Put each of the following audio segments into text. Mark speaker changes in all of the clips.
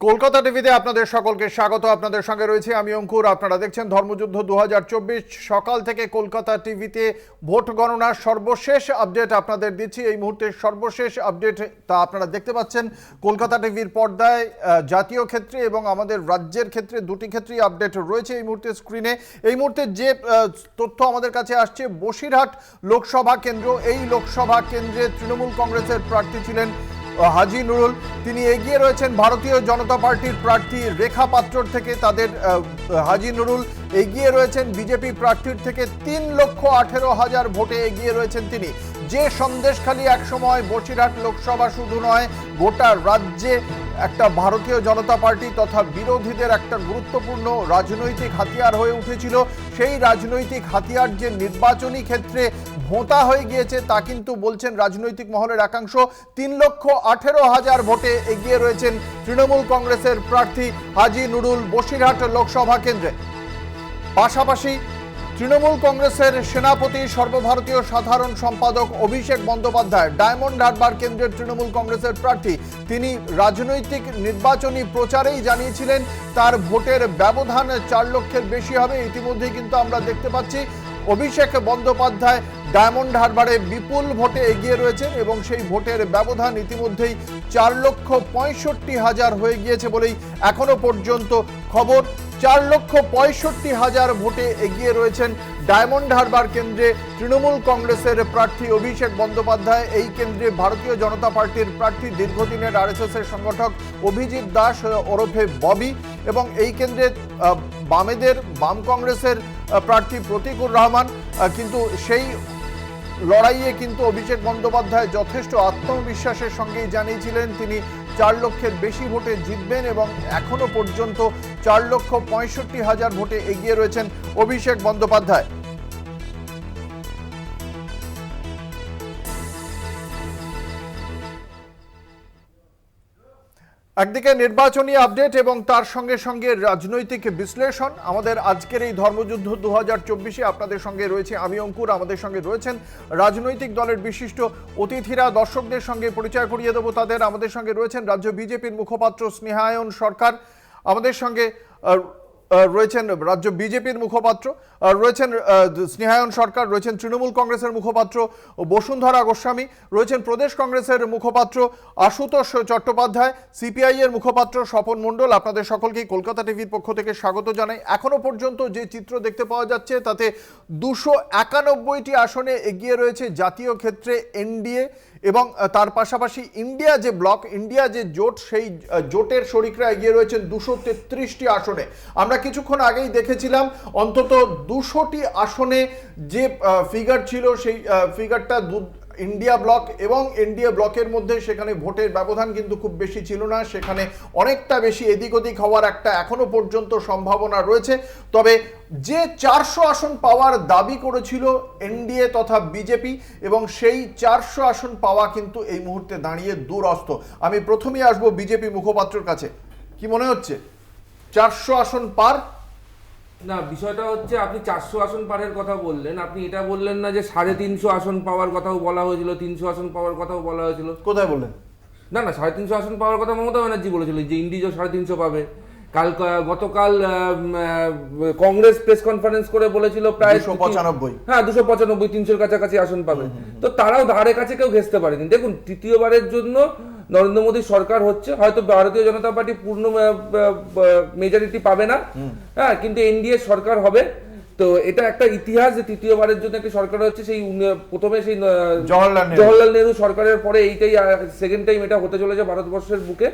Speaker 1: কলকাতা টিভিতে আপনাদের সকলকে স্বাগত। আপনাদের সঙ্গে রয়েছে আমি অঙ্কুর। আপনারা দেখছেন ধর্মযুদ্ধ দু হাজার চব্বিশ। সকাল থেকে কলকাতা টিভিতে ভোট গণনার সর্বশেষ আপডেট আপনাদের দিচ্ছি। এই মুহূর্তে সর্বশেষ আপডেট তা আপনারা দেখতে পাচ্ছেন। কলকাতা টিভির পর্দায় জাতীয় ক্ষেত্রে এবং আমাদের রাজ্যের ক্ষেত্রে দুটি ক্ষেত্রেই আপডেট রয়েছে এই মুহূর্তে স্ক্রিনে। এই মুহূর্তে যে তথ্য আমাদের কাছে আসছে, বসিরহাট লোকসভা কেন্দ্র। এই লোকসভা কেন্দ্রে তৃণমূল কংগ্রেসের প্রার্থী ছিলেন হাজি নুরুল, তিনি এগিয়ে রয়েছেন ভারতীয় জনতা পার্টির প্রার্থী রেখা পাত্রর থেকে। তাদের হাজি নুরুল এগিয়ে রয়েছেন বিজেপি প্রার্থীর থেকে। তিন লক্ষ আঠেরো হাজার ভোটে এগিয়ে রয়েছেন তিনি। যে সন্দেশখালী একসময় বসিরহাট লোকসভা শুধু নয়, গোটা রাজ্যে একটা ভারতীয় জনতা পার্টি তথা বিরোধীদের একটা গুরুত্বপূর্ণ রাজনৈতিক হাতিয়ার হয়ে উঠেছিল। সেই রাজনৈতিক হাতিয়ার যে নির্বাচনী ক্ষেত্রে ভোঁতা হয়ে গিয়েছে, তা কিন্তু বলছেন রাজনৈতিক মহলের একাংশ। তিন লক্ষ আঠেরো হাজার ভোটে এগিয়ে রয়েছেন তৃণমূল কংগ্রেসের প্রার্থী হাজি নুরুল বসিরহাট লোকসভা কেন্দ্রে। পাশাপাশি তৃণমূল কংগ্রেসের সেনাপতি, সর্বভারতীয় সাধারণ সম্পাদক অভিষেক বন্দ্যোপাধ্যায়, ডায়মন্ড হারবার কেন্দ্রের তৃণমূল কংগ্রেসের প্রার্থী। তিনি রাজনৈতিক নির্বাচনী প্রচারেই জানিয়েছিলেন, তার ভোটের ব্যবধান চার লক্ষের বেশি হবে। ইতিমধ্যেই কিন্তু আমরা দেখতে পাচ্ছি, অভিষেক বন্দ্যোপাধ্যায় ডায়মন্ড হারবারে বিপুল ভোটে এগিয়ে রয়েছেন এবং সেই ভোটের ব্যবধান ইতিমধ্যেই চার লক্ষ পঁয়ষট্টি হাজার হয়ে গিয়েছে বলেই এখনও পর্যন্ত খবর। চার লক্ষ পঁয়ষট্টি হাজার ভোটে এগিয়ে রয়েছেন ডায়মন্ড হারবার কেন্দ্রে তৃণমূল কংগ্রেসের প্রার্থী অভিষেক বন্দ্যোপাধ্যায়, এই কেন্দ্রে ভারতীয় জনতা পার্টির প্রার্থী দীর্ঘদিনের আরএসএস এর সংগঠক অভিজিৎ দাস ওরফে ববি এবং এই কেন্দ্রে বামেদের, বাম কংগ্রেসের প্রার্থী প্রতীকুর রহমান কিন্তু সেই লড়াইয়ে কিন্তু অভিষেক বন্দ্যোপাধ্যায় যথেষ্ট আত্মবিশ্বাসের সঙ্গেই জানিয়েছিলেন। তিনি চার লক্ষের বেশি ভোটে জিতবেন এবং এখনও পর্যন্ত চার লক্ষ পঁয়ষট্টি হাজার ভোটে এগিয়ে রয়েছেন অভিষেক বন্দ্যোপাধ্যায়। একদিকে নির্বাচনী আপডেট এবং তার সঙ্গে সঙ্গে রাজনৈতিক বিশ্লেষণ। আমাদের আজকের এই ধর্মযুদ্ধ দু হাজার চব্বিশে আপনাদের সঙ্গে রয়েছে আমি অঙ্কুর। আমাদের সঙ্গে রয়েছেন রাজনৈতিক দলের বিশিষ্ট অতিথিরা, দর্শকদের সঙ্গে পরিচয় করিয়ে দেবো তাদের। আমাদের সঙ্গে রয়েছেন রাজ্য বিজেপির মুখপাত্র স্নেহায়ন সরকার। আমাদের সঙ্গে রয়েছেন রাজ্য বিজেপির মুখপাত্র রয়েছেন স্নেহায়ন সরকার, রয়েছেন তৃণমূল কংগ্রেসের মুখপাত্র বসুন্ধরা গোস্বামী, রয়েছেন প্রদেশ কংগ্রেসের মুখপাত্র আশুতোষ চট্টোপাধ্যায়, সিপিআই এর মুখপাত্র স্বপন মণ্ডল, আপনাদের সকলকেই কলকাতা টিভির পক্ষ থেকে স্বাগত জানাই। এখনও পর্যন্ত যে চিত্র দেখতে পাওয়া যাচ্ছে, তাতে দুশো একানব্বইটি আসনে এগিয়ে রয়েছে জাতীয় ক্ষেত্রে এনডিএ এবং তার পাশাপাশি ইন্ডিয়া যে ব্লক, ইন্ডিয়া যে জোট, সেই জোটের শরিকরা এগিয়ে রয়েছেন দুশো তেত্রিশটি আসনে। আমরা কিছুক্ষণ আগেই দেখেছিলাম, অন্তত দুশোটি আসনে যে ফিগার ছিল, সেই ফিগারটা ইন্ডিয়া ব্লক এবং এনডিএ ব্লকের মধ্যে সেখানে ভোটের ব্যবধান কিন্তু খুব বেশি ছিল না। সেখানে অনেকটা বেশি এদিক ওদিক হওয়ার একটা এখনও পর্যন্ত সম্ভাবনা রয়েছে। তবে যে চারশো আসন পাওয়ার দাবি করেছিল এনডিএ তথা বিজেপি এবং সেই চারশো আসন পাওয়া কিন্তু এই মুহূর্তে দাঁড়িয়ে দূরস্থ আমি প্রথমেই আসব বিজেপি মুখপাত্রের কাছে। কি মনে হচ্ছে? চারশো আসন পার
Speaker 2: না বিষয়টা হচ্ছে আপনি চারশো আসন পারের কথা বললেন। আপনি এটা বললেন না যে সাড়ে তিনশো আসন পাওয়ার কথাও বলা হয়েছিল তিনশো আসন পাওয়ার কথাও বলা হয়েছিল।
Speaker 1: কোথায় বললেন?
Speaker 2: না না সাড়ে তিনশো আসন পাওয়ার কথা মমতা ব্যানার্জি বলেছিল যে ইন্ডিজো সাড়ে তিনশো পাবে। কাল গতকাল আহ, কংগ্রেস প্রেস কনফারেন্স করে বলেছিল প্রায়
Speaker 1: 295
Speaker 2: হ্যাঁ দুশো পঁচানব্বই তিনশোর কাছাকাছি আসন পাবে। তো তারাও ধারে কাছে কেউ ঘেসতে পারেনি। দেখুন তৃতীয়বারের জন্য নরেন্দ্র মোদী সরকার হচ্ছে হয়তো ভারতীয় জনতা পার্টি পূর্ণ মেজরিটি পাবে না। হ্যাঁ কিন্তু এনডিএ সরকার হবে। তো এটা একটা ইতিহাস যে তৃতীয়বারের জন্য একটি সরকার হচ্ছে সেই প্রথমে সেই
Speaker 1: জওয়াহরলাল নেহরু।
Speaker 2: সরকারের পরে এইটাই সেকেন্ড টাইম এটা হতে চলেছে ভারতবর্ষের বুকে।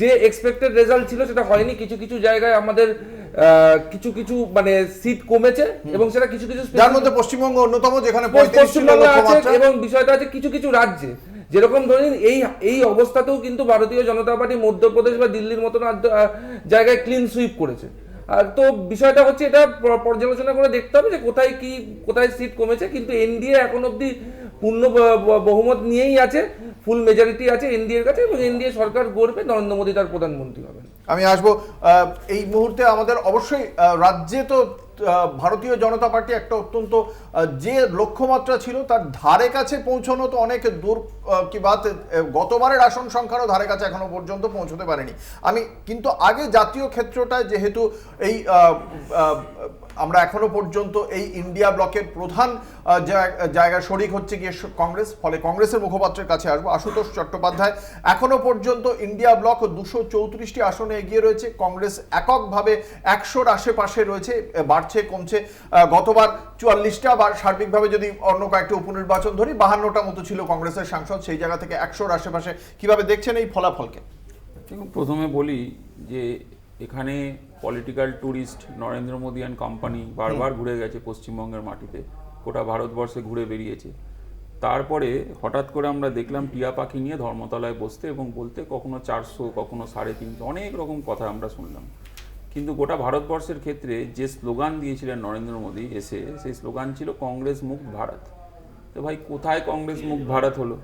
Speaker 2: যে এক্সপেক্টেড রেজাল্ট ছিল সেটা হয়নি। কিছু কিছু জায়গায় আমাদের আহ, কিছু কিছু মানে সিট কমেছে এবং সেটা কিছু কিছু
Speaker 1: যার মধ্যে পশ্চিমবঙ্গ অন্যতম যেখানে
Speaker 2: পশ্চিমবাংলা আছে এবং বিষয়টা আছে কিছু কিছু রাজ্যে। যেরকম ধরেন এই এই অবস্থাতেও কিন্তু ভারতীয় জনতা পার্টি মধ্যপ্রদেশ বা দিল্লির মতন জায়গায় ক্লিন সুইপ করেছে। আর তো বিষয়টা হচ্ছে এটা পর্যালোচনা করে দেখতে হবে যে কোথায় কি, কোথায় সিট কমেছে, কিন্তু এনডিএ এখন অবধি পূর্ণ বহুমত নিয়েই আছে ফুল মেজরিটি আছে এনডিএ এর কাছে এবং এনডিএ সরকার গড়বে, নরেন্দ্র মোদী তার প্রধানমন্ত্রী হবেন।
Speaker 1: আমি আসব এই মুহূর্তে আমাদের অবশ্যই রাজ্যে তো ভারতীয় জনতা পার্টি একটা অত্যন্ত যে লক্ষ্যমাত্রা ছিল তার ধারে কাছে পৌঁছানো তো অনেক দূর কি বাদ গতবারের আসন সংখ্যারও ধারে কাছে এখনও পর্যন্ত পৌঁছতে পারেনি। আমি কিন্তু আগে জাতীয় ক্ষেত্রটায় যেহেতু এই আমরা এখনও পর্যন্ত এই ইন্ডিয়া ব্লকের প্রধান আহ, জায়- জায়গায় শরিক হচ্ছে গিয়ে কংগ্রেস ফলে কংগ্রেসের মুখপাত্রের কাছে আসব। আশুতোষ চট্টোপাধ্যায় এখনও পর্যন্ত ইন্ডিয়া ব্লক দুশো চৌত্রিশটি আসনে এগিয়ে রয়েছে। কংগ্রেস এককভাবে একশোর আশেপাশে রয়েছে বাড়ছে কমছে। গতবার চুয়াল্লিশটা বা সার্বিকভাবে যদি অন্য কয়েকটা উপনির্বাচন ধরি বাহান্নটা মতো ছিল কংগ্রেসের সাংসদ সেই জায়গা থেকে একশোর আশেপাশে। কীভাবে দেখছেন এই ফলাফলকে?
Speaker 3: প্রথমে বলি যে এখানে political tourist Narendra Modi and company বারবার ঘুরে গেছে পশ্চিমবঙ্গের মাটিতে। গোটা ভারতবর্ষে ঘুরে বেরিয়েছে। তারপরে হঠাৎ করে আমরা দেখলাম টিয়া পাখি নিয়ে ধর্মতলায় বসতে এবং বলতে কখনো চারশো কখনো সাড়ে তিনশো অনেক রকম কথা আমরা শুনলাম। কিন্তু গোটা ভারতবর্ষের ক্ষেত্রে যে স্লোগান দিয়েছিলেন নরেন্দ্র মোদী এসে সেই স্লোগান ছিল কংগ্রেস মুক্ত ভারত। তো ভাই কোথায় কংগ্রেস মুক্ত ভারত হলো?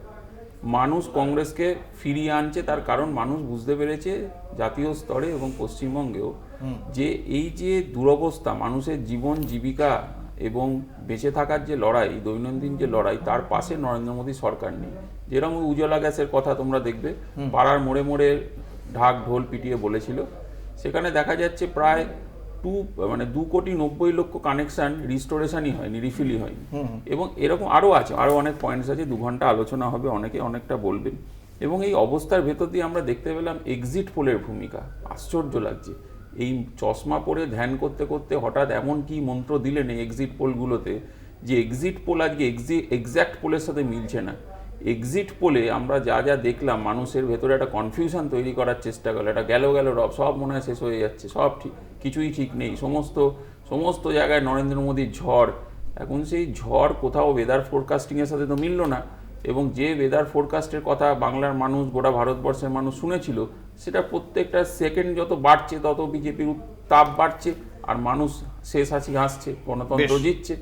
Speaker 3: মানুষ কংগ্রেসকে ফিরিয়ে আনছে তার কারণ মানুষ বুঝতে পেরেছে জাতীয় স্তরে এবং পশ্চিমবঙ্গেও যে এই যে দুরবস্থা মানুষের জীবন জীবিকা এবং বেঁচে থাকার যে লড়াই দৈনন্দিন যে লড়াই তার পাশে নরেন্দ্র মোদী সরকার নেই। যেরকম উজ্জ্বলা গ্যাসের কথা তোমরা দেখবে পাড়ার মোড়ে মোড়ে ঢাক ঢোল পিটিয়ে বলেছিল। সেখানে দেখা যাচ্ছে প্রায় টু মানে দু কোটি নব্বই লক্ষ কানেকশন রিস্টোরেশনই হয়নি রিফিলই হয়নি। এবং এরকম আরও আছে আরও অনেক পয়েন্টস আছে দু ঘণ্টা আলোচনা হবে অনেকে অনেকটা বলবেন। এবং এই অবস্থার ভেতর দিয়ে আমরা দেখতে পেলাম এক্সিট পোলের ভূমিকা। আশ্চর্য লাগছে। এই চশমা পরে ধ্যান করতে করতে হঠাৎ এমন কি মন্ত্র দিলেন এই এক্সিট পোলগুলোতে যে এক্সিট পোল আজকে এক্সাক্ট পোলের সাথে মিলছে না। এক্সিট পোলে আমরা যা যা দেখলাম মানুষের ভেতরে একটা কনফিউশন তৈরি করার চেষ্টা করল এটা গেল গেল রব সব মনে হয় শেষ হয়ে যাচ্ছে সব ঠিক। কিছুই ঠিক নেই। সমস্ত সমস্ত জায়গায় নরেন্দ্র মোদীর ঝড়। এখন সেই ঝড় কোথাও ওয়েদার ফোরকাস্টিংয়ের সাথে তো মিলল না। এবং যে ওয়েদার ফোরকাস্টের কথা বাংলার মানুষ গোটা ভারতবর্ষের মানুষ শুনেছিল সেটা প্রত্যেকটা সেকেন্ড যত বাড়ছে তত বিজেপির তাপ বাড়ছে আর মানুষ শেষ হাসি হাসছে গণতন্ত্র। জিতছে।